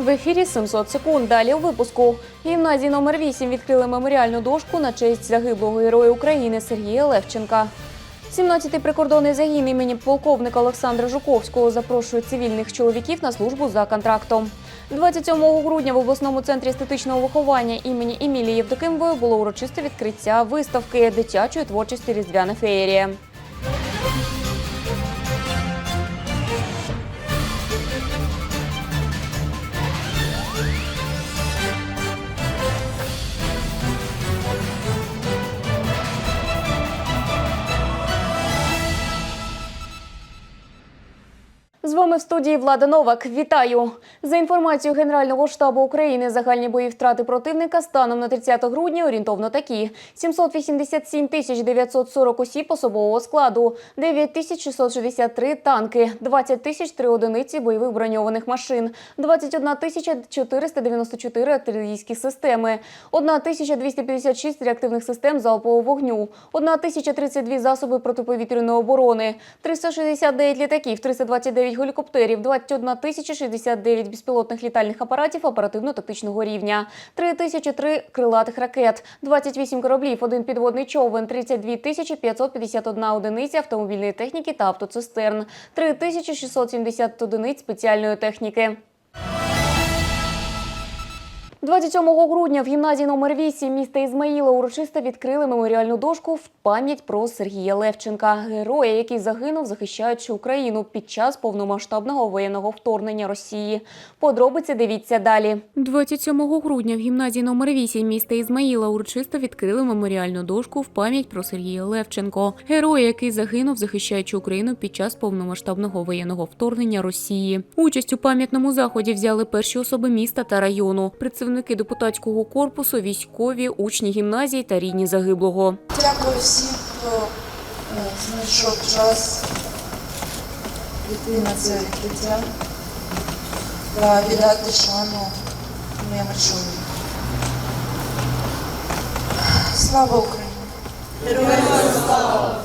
В ефірі 700 секунд. Далі у випуску. Гімназії номер 8 відкрили меморіальну дошку на честь загиблого героя України Сергія Левченка. 17-й прикордонний загін імені полковника Олександра Жуковського запрошує цивільних чоловіків на службу за контрактом. 27 грудня в обласному центрі естетичного виховання імені Емілії Євдокимової було урочисте відкриття виставки дитячої творчості Різдвяна феєрія. Вами в студії Влада Новак. Вітаю! За інформацією Генерального штабу України, загальні бої втрати противника станом на 30 грудня орієнтовно такі: 787 тисяч 940 осіб особового складу, 9 тисяч 663 танки, 20 тисяч 3 одиниці бойових броньованих машин, 21 тисяча 494 артилерійські системи, 1 тисяча 256 реактивних систем залпового вогню, 1 тисяча 32 засоби протиповітряної оборони, 369 літаків, 329 гелікоптерів, 21 тисяча 69 безпілотних літальних апаратів оперативно-тактичного рівня, 3 тисячі 3 крилатих ракет, 28 кораблів, один підводний човен, 32 тисячі 551 одиниця автомобільної техніки та автоцистерн, 3 тисячі 670 одиниць спеціальної техніки. 27 грудня в гімназії номер 8 міста Ізмаїла урочисто відкрили меморіальну дошку в пам'ять про Сергія Левченка, героя, який загинув, захищаючи Україну під час повномасштабного воєнного вторгнення Росії. Подробиці дивіться далі. 27 грудня в гімназії номер 8 міста Ізмаїла урочисто відкрили меморіальну дошку в пам'ять про Сергія Левченко, героя, який загинув, захищаючи Україну під час повномасштабного воєнного вторгнення Росії. Участь у пам'ятному заході взяли перші особи міста та району, представники депутатського корпусу, військові, учні гімназії та рідні загиблого. Дякую всім, хто е, знайшов час піти на це відкриття та віддати шану моєму чоловіку. Слава Україні!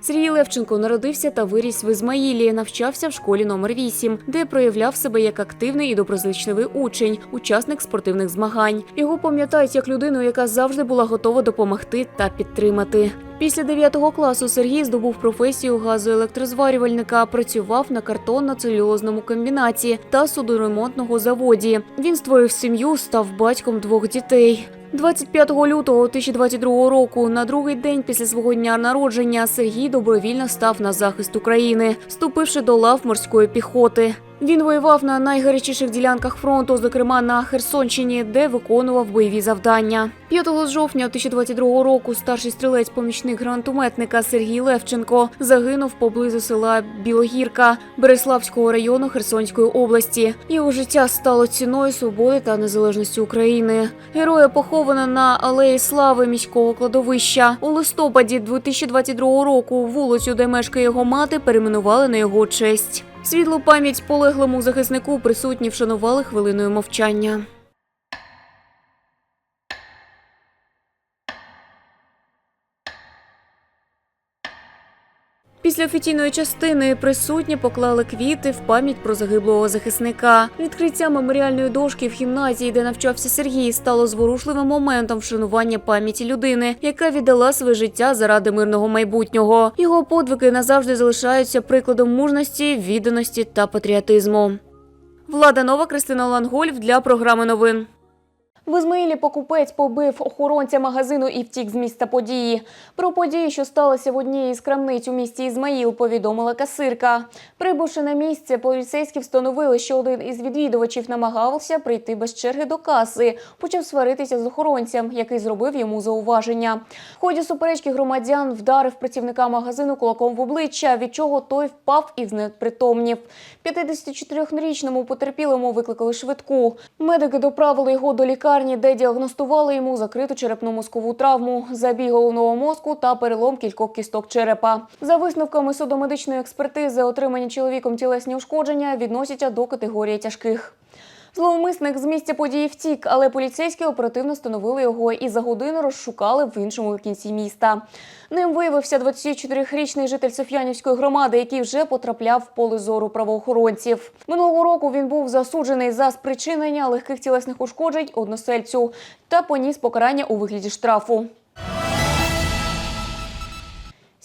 Сергій Левченко народився та виріс в Ізмаїлі. Навчався в школі номер 8, де проявляв себе як активний і доброзичливий учень, учасник спортивних змагань. Його пам'ятають як людину, яка завжди була готова допомогти та підтримати. Після 9 класу Сергій здобув професію газоелектрозварювальника, працював на картонно-целюлозному комбінаті та судоремонтного заводі. Він створив сім'ю, став батьком двох дітей. 25 лютого 2022 року, на другий день після свого дня народження, Сергій добровільно став на захист України, вступивши до лав морської піхоти. Він воював на найгарячіших ділянках фронту, зокрема на Херсонщині, де виконував бойові завдання. 5 жовтня 2022 року старший стрілець-помічник гранатометника Сергій Левченко загинув поблизу села Білогірка Береславського району Херсонської області. Його життя стало ціною свободи та незалежності України. Героя поховано на алеї слави міського кладовища. У листопаді 2022 року вулицю, де мешкає його мати, перейменували на його честь. Світлу пам'ять полеглому захиснику присутні вшанували хвилиною мовчання. Після офіційної частини присутні поклали квіти в пам'ять про загиблого захисника. Відкриття меморіальної дошки в гімназії, де навчався Сергій, стало зворушливим моментом вшанування пам'яті людини, яка віддала своє життя заради мирного майбутнього. Його подвиги назавжди залишаються прикладом мужності, відданості та патріотизму. Влада Нова, Кристина Лангольф для програми новин. В Ізмаїлі покупець побив охоронця магазину і втік з місця події. Про події, що сталося в одній із крамниць у місті Ізмаїл, повідомила касирка. Прибувши на місце, поліцейські встановили, що один із відвідувачів намагався прийти без черги до каси. Почав сваритися з охоронцем, який зробив йому зауваження. В ході суперечки громадян вдарив працівника магазину кулаком в обличчя, від чого той впав і знепритомнів. 54-річному потерпілому викликали швидку. Медики доправили його до лікарні, де діагностували йому закриту черепно-мозкову травму, забій головного мозку та перелом кількох кісток черепа. За висновками судомедичної експертизи, отримані чоловіком тілесні ушкодження відносяться до категорії тяжких. Зловмисник з місця події втік, але поліцейські оперативно встановили його і за годину розшукали в іншому кінці міста. Ним виявився 24-річний житель Соф'янівської громади, який вже потрапляв в поле зору правоохоронців. Минулого року він був засуджений за спричинення легких тілесних ушкоджень односельцю та поніс покарання у вигляді штрафу.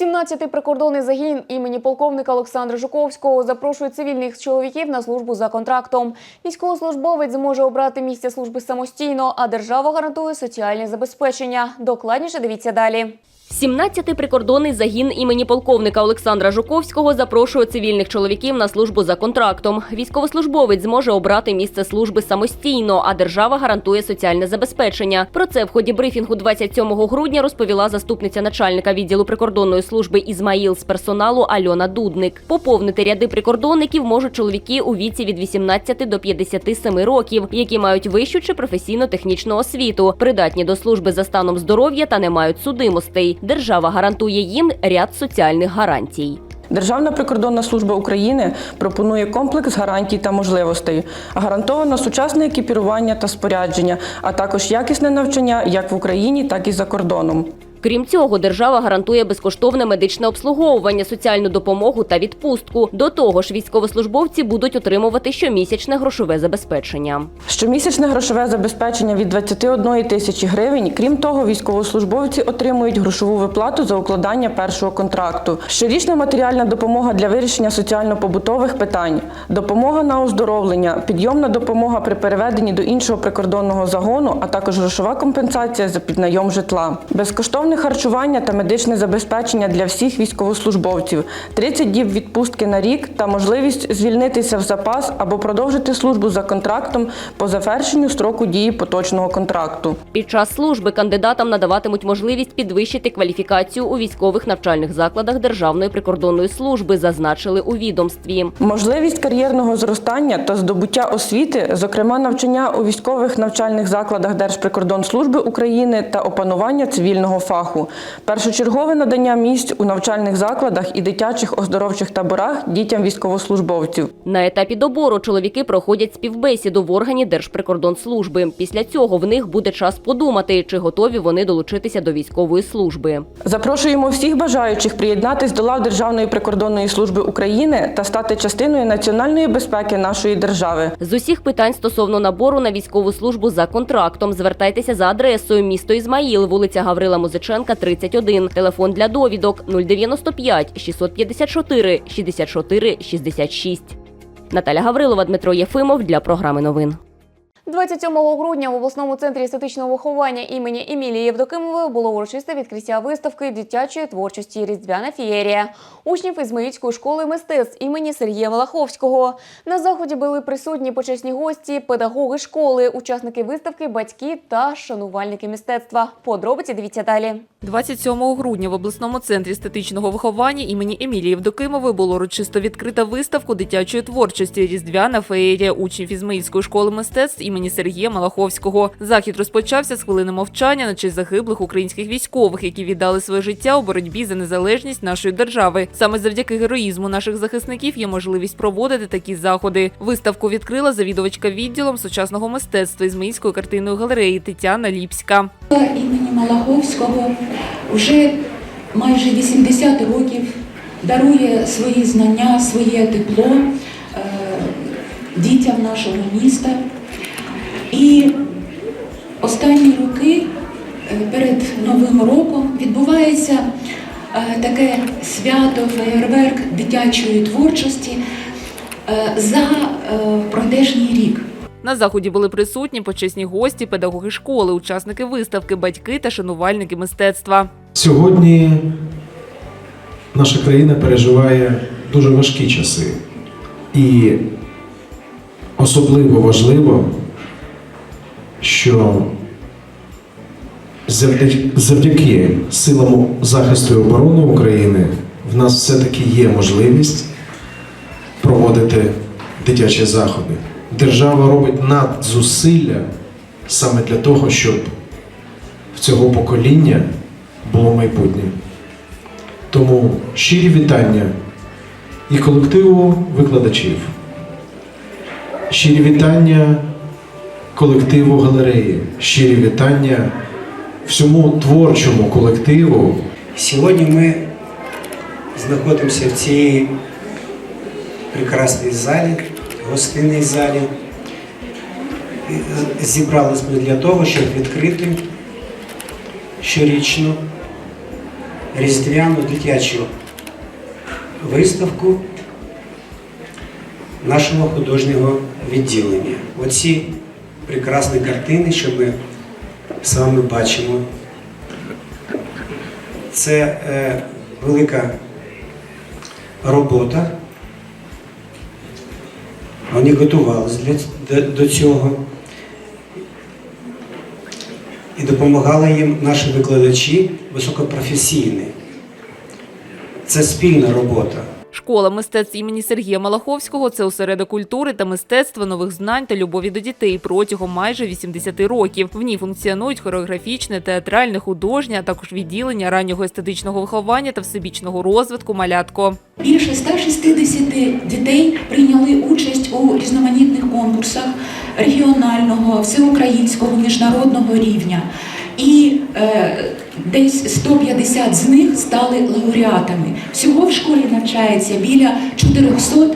17-й прикордонний загін імені полковника Олександра Жуковського запрошує цивільних чоловіків на службу за контрактом. Військовослужбовець зможе обрати місце служби самостійно, а держава гарантує соціальне забезпечення. Докладніше дивіться далі. 17-й прикордонний загін імені полковника Олександра Жуковського запрошує цивільних чоловіків на службу за контрактом. Військовослужбовець зможе обрати місце служби самостійно, а держава гарантує соціальне забезпечення. Про це в ході брифінгу 27 грудня розповіла заступниця начальника відділу прикордонної служби Ізмаїл з персоналу Альона Дудник. Поповнити ряди прикордонників можуть чоловіки у віці від 18 до 57 років, які мають вищу чи професійно-технічну освіту, придатні до служби за станом здоров'я та не мають судимостей. Держава гарантує їм ряд соціальних гарантій. Державна прикордонна служба України пропонує комплекс гарантій та можливостей, гарантовано сучасне екіпірування та спорядження, а також якісне навчання як в Україні, так і за кордоном. Крім цього, держава гарантує безкоштовне медичне обслуговування, соціальну допомогу та відпустку. До того ж, військовослужбовці будуть отримувати щомісячне грошове забезпечення. Щомісячне грошове забезпечення від 21 тисячі гривень. Крім того, військовослужбовці отримують грошову виплату за укладання першого контракту. Щорічна матеріальна допомога для вирішення соціально-побутових питань, допомога на оздоровлення, підйомна допомога при переведенні до іншого прикордонного загону, а також грошова компенсація за піднайом житла. Безкоштовне харчування та медичне забезпечення для всіх військовослужбовців, 30 діб відпустки на рік та можливість звільнитися в запас або продовжити службу за контрактом по завершенню строку дії поточного контракту. Під час служби кандидатам надаватимуть можливість підвищити кваліфікацію у військових навчальних закладах Державної прикордонної служби, зазначили у відомстві. Можливість кар'єрного зростання та здобуття освіти, зокрема навчання у військових навчальних закладах Держприкордонслужби України та опанування цивільного фаху, першочергове надання місць у навчальних закладах і дитячих оздоровчих таборах дітям військовослужбовців. На етапі добору чоловіки проходять співбесіду в органі Держприкордонслужби. Після цього в них буде час подумати, чи готові вони долучитися до військової служби. Запрошуємо всіх бажаючих приєднатись до лав Державної прикордонної служби України та стати частиною національної безпеки нашої держави. З усіх питань стосовно набору на військову службу за контрактом звертайтеся за адресою місто Ізмаїл, вулиця Гаврила Музиченка, 31. Телефон для довідок 095 654 64 66. Наталя Гаврилова, Дмитро Єфимов для програми новин. 27 грудня в обласному центрі естетичного виховання імені Емілії Євдокимової було урочисте відкриття виставки дитячої творчості Різдвяна фієрія учнів Ізмаїльської школи мистецтв імені Сергія Малаховського. На заході були присутні почесні гості, педагоги школи, учасники виставки, батьки та шанувальники мистецтва. Подробиці дивіться далі. 27 грудня в обласному центрі естетичного виховання імені Емілії Євдокимової було урочисто відкрита виставку дитячої творчості Різдвяна феєрія учнів Ізмаїльської школи мистецтв імені Сергія Малаховського. Захід розпочався з хвилини мовчання на честь загиблих українських військових, які віддали своє життя у боротьбі за незалежність нашої держави. Саме завдяки героїзму наших захисників є можливість проводити такі заходи. Виставку відкрила завідувачка відділом сучасного мистецтва Ізмаїльської картинної галереї Тетяна Ліпська. імені Малаховського вже майже 80 років дарує свої знання, своє тепло е, дітям нашого міста. І останні роки е, перед Новим роком відбувається е, таке свято, феєрверк дитячої творчості е, за пройдешній рік. На заході були присутні почесні гості, педагоги школи, учасники виставки, батьки та шанувальники мистецтва. Сьогодні наша країна переживає дуже важкі часи. І особливо важливо, що завдяки, силам захисту і оборони України в нас все-таки є можливість проводити дитячі заходи. Держава робить надзусилля саме для того, щоб в цього покоління було майбутнє. Тому щирі вітання і колективу викладачів, щирі вітання колективу галереї. Щирі вітання всьому творчому колективу. Сьогодні ми знаходимося в цій прекрасній залі, гостинній залі. Зібрались ми для того, щоб відкрити щорічну різдвяну дитячу виставку нашого художнього відділення. Оці прекрасні картини, що ми з вами бачимо, це е, велика робота. Вони готувалися для, до, до цього. І допомагали їм наші викладачі високопрофесійні. Це спільна робота. Школа мистецтв імені Сергія Малаховського це осередок культури та мистецтва, нових знань та любові до дітей протягом майже 80 років. В ній функціонують хореографічне, театральне, художнє, а також відділення раннього естетичного виховання та всебічного розвитку малятко. Більше 160 дітей прийняли участь у різноманітних конкурсах регіонального, всеукраїнського, міжнародного рівня. І е, десь 150 з них стали лауреатами. Всього в школі навчається біля 400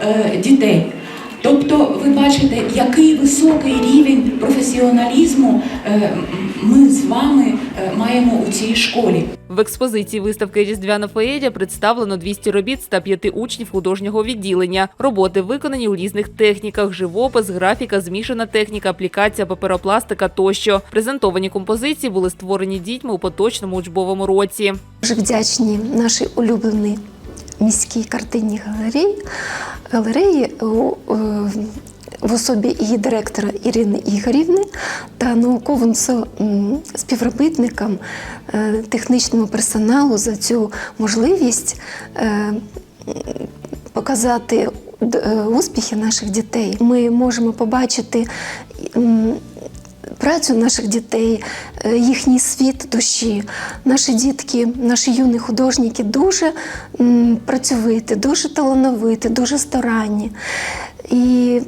е, дітей. Тобто, ви бачите, який високий рівень професіоналізму е, ми з вами е, маємо у цій школі. В експозиції виставки Різдвяна феєрія представлено 200 робіт 105 учнів художнього відділення. Роботи виконані у різних техніках: живопис, графіка, змішана техніка, аплікація, паперопластика тощо. Презентовані композиції були створені дітьми у поточному учбовому році. Дуже вдячні нашій улюбленій міській картинній галереї, галереї у, е, в особі її директора Ірини Ігорівни та науковим співробітникам е, технічному персоналу за цю можливість е, показати успіхи наших дітей. Ми можемо побачити. Працю наших дітей, е, їхній світ душі. Наші дітки, наші юні художники дуже працьовиті, дуже талановиті, дуже старанні. І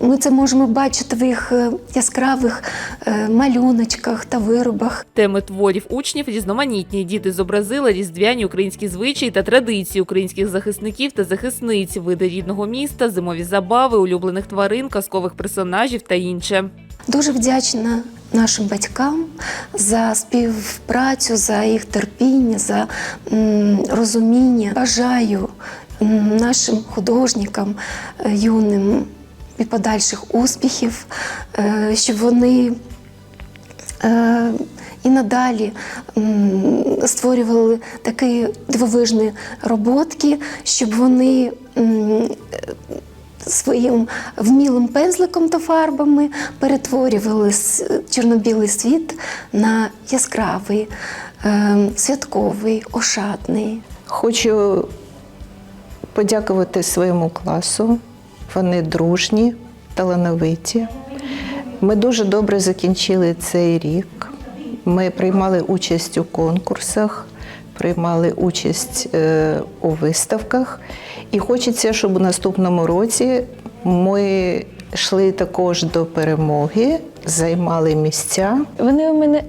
ми це можемо бачити в їх е, яскравих е, малюночках та виробах. Теми творів учнів різноманітні. Діти зобразили різдвяні українські звичаї та традиції українських захисників та захисниць, види рідного міста, зимові забави, улюблених тварин, казкових персонажів та інше. Дуже вдячна нашим батькам за співпрацю, за їх терпіння, за розуміння. Бажаю нашим художникам е, юним і подальших успіхів, е, щоб вони е, і надалі створювали такі дивовижні роботки, щоб вони своїм вмілим пензликом та фарбами перетворювали чорно-білий світ на яскравий, е, святковий, ошатний. Хочу подякувати своєму класу. Вони дружні, талановиті. Ми дуже добре закінчили цей рік. Ми приймали участь у конкурсах, приймали участь е, у виставках. І хочеться, щоб у наступному році ми йшли також до перемоги, займали місця. Вони у мене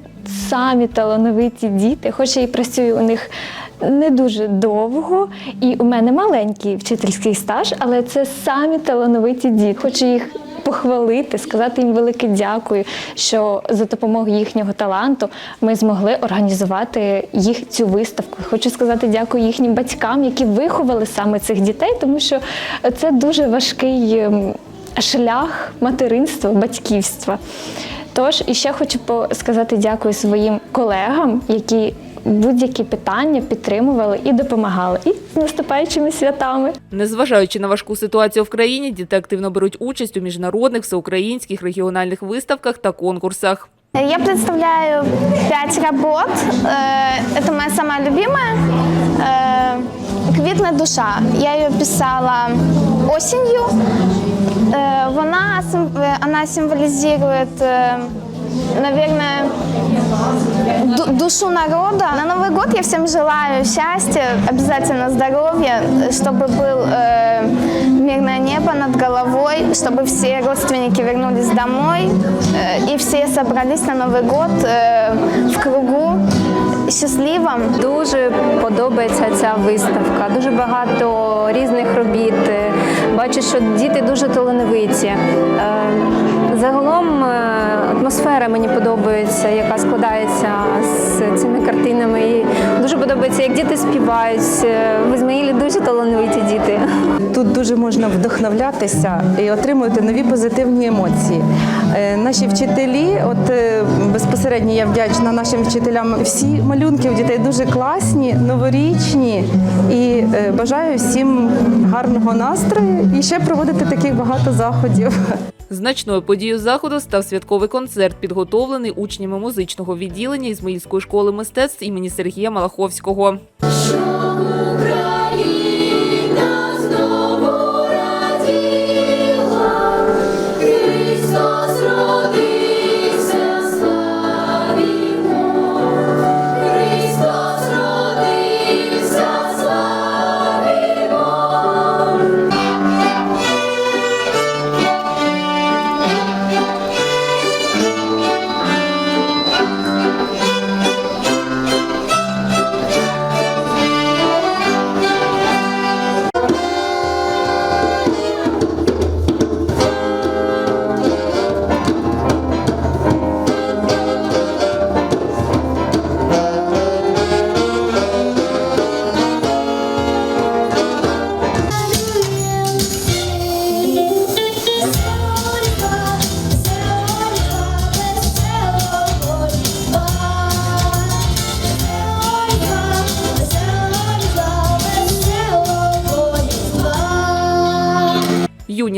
самі талановиті діти, хоч і працюю у них не дуже довго, і у мене маленький вчительський стаж, але це самі талановиті діти. Хочу їх похвалити, сказати їм велике дякую, що за допомогою їхнього таланту ми змогли організувати їх цю виставку. Хочу сказати дякую їхнім батькам, які виховали саме цих дітей, тому що це дуже важкий ем, шлях материнства, батьківства. Тож і ще хочу сказати дякую своїм колегам, які будь-які питання підтримували і допомагали. І з наступаючими святами. Незважаючи на важку ситуацію в країні, діти активно беруть участь у міжнародних, всеукраїнських, регіональних виставках та конкурсах. Я представляю пять работ. Э, Это моя самая любимая. Э, Квітне душа. Я її писала осенью. Э, Вона, сим- э, она символизирует, э, наверное, ду- душу народа. На Новый год я всем желаю счастья, обязательно здоровья, чтобы был э, мирное небо над головой, чтобы все родственники вернулись домой э, и все собрались на Новый год э, в кругу счастливом. Дуже подобається ця виставка. Дуже багато різних робіт. Е, Бачу, що діти дуже талановиті. Е, Загалом е, атмосфера мені подобається, яка складається з цими картинами. І дуже подобається, як діти співають. Е, В Ізмаїлі дуже талановиті діти. Тут дуже можна вдохновлятися і отримувати нові позитивні емоції. Е, Наші вчителі, от е, безпосередньо я вдячна нашим вчителям. Всі малюнки у дітей дуже класні, новорічні і е, бажаю всім гарного настрою і ще проводити таких багато заходів. Значною подією заходу став святковий концерт, підготовлений учнями музичного відділення Ізмаїльської школи мистецтв імені Сергія Малаховського.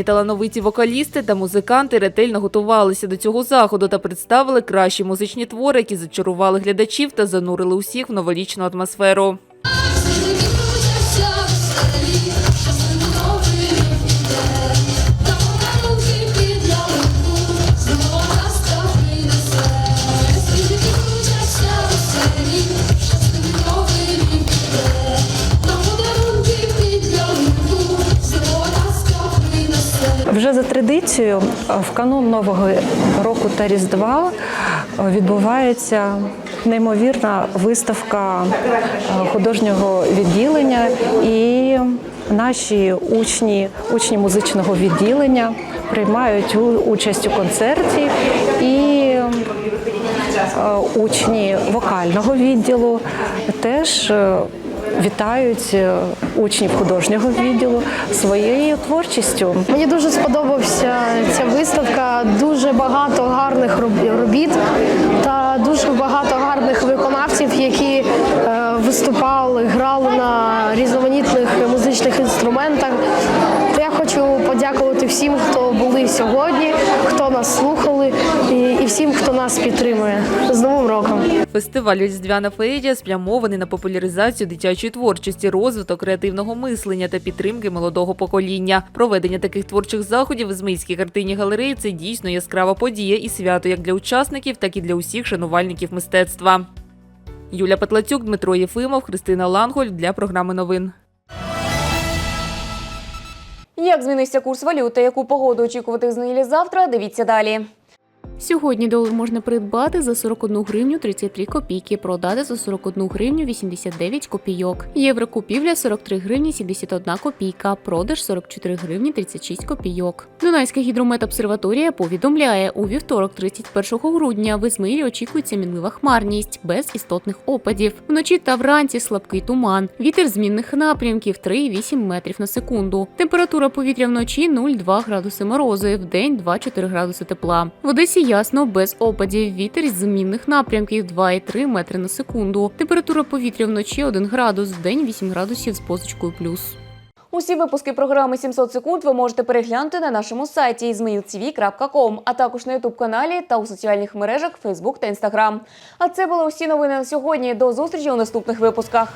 Талановиті вокалісти та музиканти ретельно готувалися до цього заходу та представили кращі музичні твори, які зачарували глядачів та занурили усіх в новорічну атмосферу. Вже за традицією в канун Нового року та Різдва відбувається неймовірна виставка е, художнього відділення і наші учні, учні музичного відділення приймають участь у концерті і е, учні вокального відділу теж е, вітають е, учнів художнього відділу своєю творчістю. Мені дуже сподобався ця виставка. Дуже багато гарних робіт та дуже багато гарних виконавців, які е, виступали, грали на різноманітних музичних інструментах. То я хочу подякувати всім, хто були сьогодні, хто нас слухали, і, і всім, хто нас підтримує. З Новим роком! Фестиваль Різдвяна феєрія спрямований на популяризацію дитячої творчості, розвиток креативного мислення та підтримки молодого покоління. Проведення таких творчих заходів в Ізмаїльській картині галереї це дійсно яскрава подія і свято як для учасників, так і для усіх шанувальників мистецтва. Юля Петлацюк, Дмитро Єфимов, Христина Ланголь для програми новин. Як змінився курс валют та яку погоду очікувати в Знилі завтра, дивіться далі. Сьогодні долар можна придбати за 41 гривню 33 копійки, продати за 41 гривню 89 копійок. Євро купівля 43 гривні 71 копійка, продаж 44 гривні 36 копійок. Дунайська гідрометобсерваторія повідомляє, у вівторок 31 грудня в Ізмаїлі очікується мінлива хмарність без істотних опадів. Вночі та вранці слабкий туман. Вітер змінних напрямків 3,8 метрів на секунду. Температура повітря вночі 0,2 градуси морозу, в день 2,4 градуси тепла. В Одесі ясно без опадів. Вітер змінних напрямків 2,3 метри на секунду. Температура повітря вночі 1 градус, день 8 градусів з позначкою плюс. Усі випуски програми 700 секунд ви можете переглянути на нашому сайті izmailtv.com, а також на ютуб каналі та у соціальних мережах Facebook та Instagram. А це були усі новини на сьогодні. До зустрічі у наступних випусках.